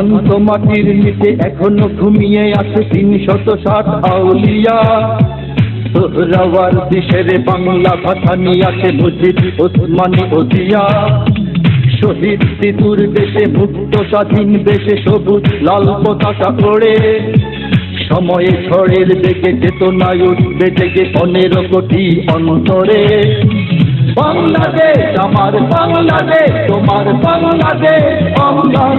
শান্ত মাটির নিচে এখনও ঘুমিয়ে আছে তিন শত ষাট আউলিয়া। সোহরাওয়ার দেশের বাংলা ভাষা নিয়ে আছে মুজিব ওসমানী ওজিয়া। শহীদ তিতুর দেশে, মুক্ত স্বাধীন দেশে সবুজ লাল পতাকা ওড়ে। সময়ে ঝড়ের দিকে চেতনায় উঠবে জেগে পনেরো কোটি অন্তরে। বাংলাদেশ, আমার বাংলাদেশ, তোমার বাংলাদেশ অঙ্গন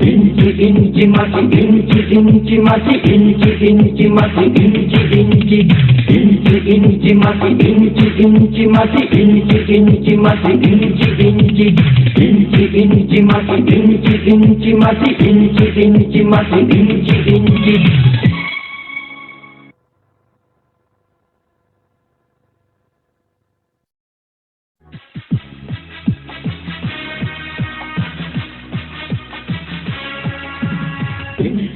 ইঞ্চি ইঞ্চি মাটি ইঞ্চি ইঞ্চি মাটি ইঞ্চি ইঞ্চি মাটি ইঞ্চি ইঞ্চি ইঞ্চি ইঞ্চি মাটি ইঞ্চি ইঞ্চি মাটি ইঞ্চি ইঞ্চি মাটি ইঞ্চি ইঞ্চি ইঞ্চি ইঞ্চি মাটি ইঞ্চি ইঞ্চি মাটি ইঞ্চি ইঞ্চি মাটি ইঞ্চি ইঞ্চি